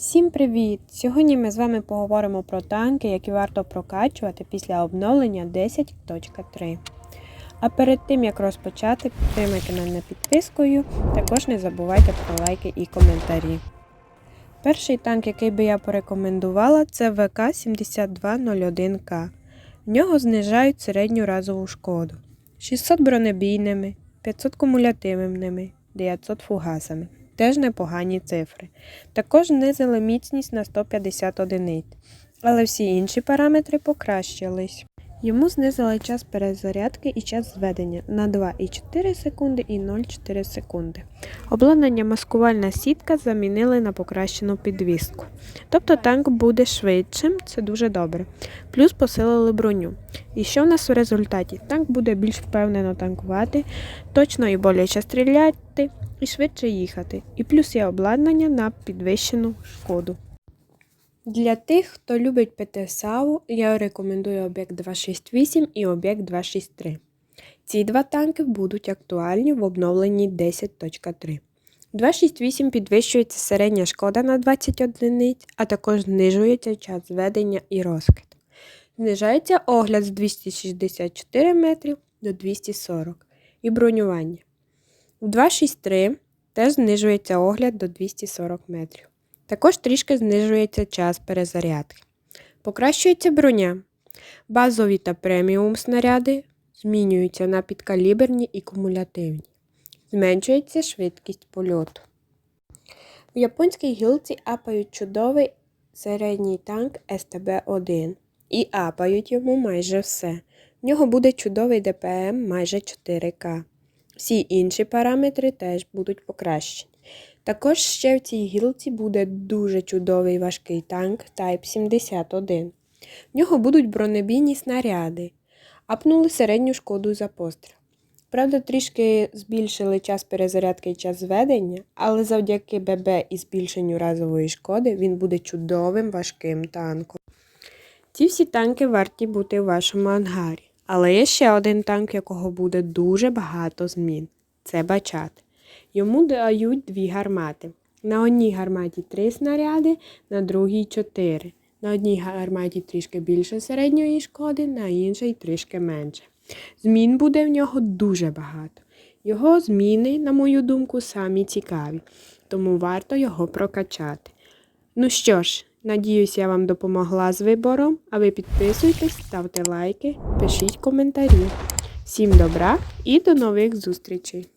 Всім привіт! Сьогодні ми з вами поговоримо про танки, які варто прокачувати після обновлення 10.3. А перед тим як розпочати, підтримайте мене підпискою. Також не забувайте про лайки і коментарі. Перший танк, який би я порекомендувала, це ВК-7201К. В нього знижають середню разову шкоду. 600 бронебійними, 500 кумулятивними, 900 фугасами. Теж непогані цифри. Також знизили міцність на 150 одиниць, але всі інші параметри покращились. Йому знизили час перезарядки і час зведення на 2,4 секунди і 0,4 секунди. Обладнання маскувальна сітка замінили на покращену підвіску. Тобто танк буде швидшим, це дуже добре. Плюс посилили броню. І що в нас в результаті? Танк буде більш впевнено танкувати, точно і боляче стріляти і швидше їхати. І плюс є обладнання на підвищену шкоду. Для тих, хто любить ПТСАУ, я рекомендую об'єкт 268 і об'єкт 263. Ці два танки будуть актуальні в обновленні 10.3. 268 підвищується середня шкода на 20 одиниць, а також знижується час зведення і розкид. Знижається огляд з 264 метрів до 240 і бронювання. В 263 теж знижується огляд до 240 метрів. Також трішки знижується час перезарядки. Покращується броня. Базові та преміум снаряди змінюються на підкаліберні і кумулятивні. Зменшується швидкість польоту. В японській гілці апають чудовий середній танк СТБ-1 і апають йому майже все. В нього буде чудовий ДПМ майже 4К. Всі інші параметри теж будуть покращені. Також ще в цій гілці буде дуже чудовий важкий танк Type 71. В нього будуть бронебійні снаряди, апнули середню шкоду за постріл. Правда, трішки збільшили час перезарядки і час зведення, але завдяки ББ і збільшенню разової шкоди він буде чудовим важким танком. Ці всі танки варті бути в вашому ангарі. Але є ще один танк, якого буде дуже багато змін. Це бачат. Йому дають дві гармати. На одній гарматі три снаряди, на другій чотири. На одній гарматі трішки більше середньої шкоди, на іншій трішки менше. Змін буде в нього дуже багато. Його зміни, на мою думку, самі цікаві, тому варто його прокачати. Ну що ж, надіюсь, я вам допомогла з вибором, а ви підписуйтесь, ставте лайки, пишіть коментарі. Всім добра і до нових зустрічей!